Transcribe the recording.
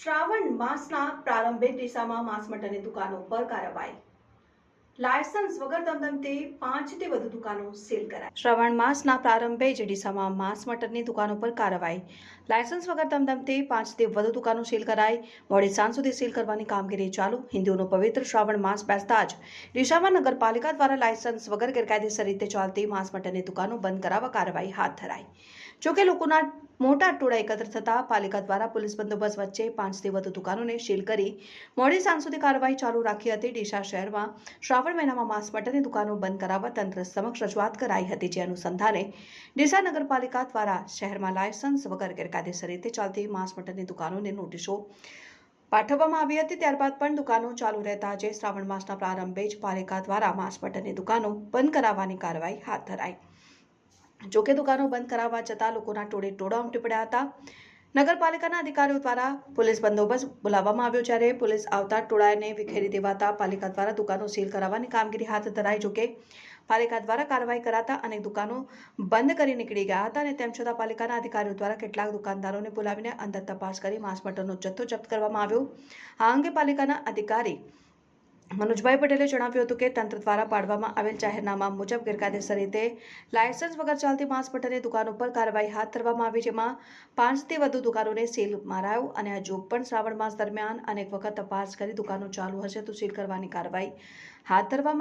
શ્રાવણ માસના પ્રારંભે ડીસામાં માંસ મટનની દુકાનો પર કાર્યવાહી. લાયસન્સ વગર ધમધમતી પાંચથી વધુ દુકાનો સીલ કરાઈ. શ્રાવણ માસના પ્રારંભે જ ડીસામાં માંસ મટનની દુકાનો પર કાર્યવાહી. લાયસન્સ વગર ધમધમતી પાંચથી વધુ દુકાનો સીલ કરાઈ. મોડી સાંજ સુધી સીલ કરવાની કામગીરી ચાલુ. હિન્દુઓનો પવિત્ર શ્રાવણ માસ બેસતા જ ડીસામાં નગરપાલિકા દ્વારા લાયસન્સ વગર ગેરકાયદેસર રીતે ચાલતી માંસ મટનની દુકાનો બંધ કરાવવા કાર્યવાહી હાથ ધરાઈ. જોકે લોકોના મોટા ટોળા એકત્ર થતા પાલિકા દ્વારા પોલીસ બંદોબસ્ત વચ્ચે પાંચથી વધુ દુકાનોને સીલ કરી મોડી સાંજ સુધી કાર્યવાહી ચાલુ રાખી હતી. ડીસા શહેરમાં શ્રાવણ મહિનામાં માંસ મટનની દુકાનો બંધ કરાવવા તંત્ર સમક્ષ રજૂઆત કરાઈ હતી. જે અનુસંધાને ડીસા નગરપાલિકા દ્વારા શહેરમાં લાયસન્સ વગર ગેરકાયદેસર રીતે ચાલતી માંસ મટનની દુકાનોને નોટિસો પાઠવવામાં આવી હતી. ત્યારબાદ પણ દુકાનો ચાલુ રહેતા આજે શ્રાવણ માસના પ્રારંભે જ પાલિકા દ્વારા માંસ મટનની દુકાનો બંધ કરાવવાની કાર્યવાહી હાથ ધરાઈ. જોકે દુકાનો બંધ કરાવવા જતા લોકોના ટોળે ટોળા ઉમટી પડ્યા હતા. નગરપાલિકાના અધિકારીઓ દ્વારા પોલીસ બંદોબસ્ત બોલાવવામાં આવ્યો જ્યારે પોલીસ આવતા ટોળાને વિખેરી દેવાતા પાલિકા દ્વારા દુકાનો સીલ કરાવવાની કામગીરી હાથ ધરાઈ. જોકે પાલિકા દ્વારા કાર્યવાહી કરાતા અનેક દુકાનો બંધ કરી નીકળી ગયા હતા અને તેમ છતાં પાલિકાના અધિકારીઓ દ્વારા કેટલાક દુકાનદારોને બોલાવીને અંદર તપાસ કરી માંસ મટનનો જથ્થો જપ્ત કરવામાં આવ્યો. આ અંગે પાલિકાના અધિકારી મનોજભાઈ પટેલે જણાવ્યું હતું કે તંત્ર દ્વારા પાડવામાં આવેલ જાહેરનામા મુજબ ગેરકાયદેસર રીતે લાયસન્સ વગર ચાલતી માંસ મટનની દુકાન ઉપર કાર્યવાહી હાથ ધરવામાં આવી જેમાં પાંચથી વધુ દુકાનોને સીલ મારાયો અને હજુ પણ શ્રાવણ માસ દરમિયાન અનેક વખત તપાસ કરી દુકાનો ચાલુ હશે તો સીલ કરવાની કાર્યવાહી હાથ ધરવામાં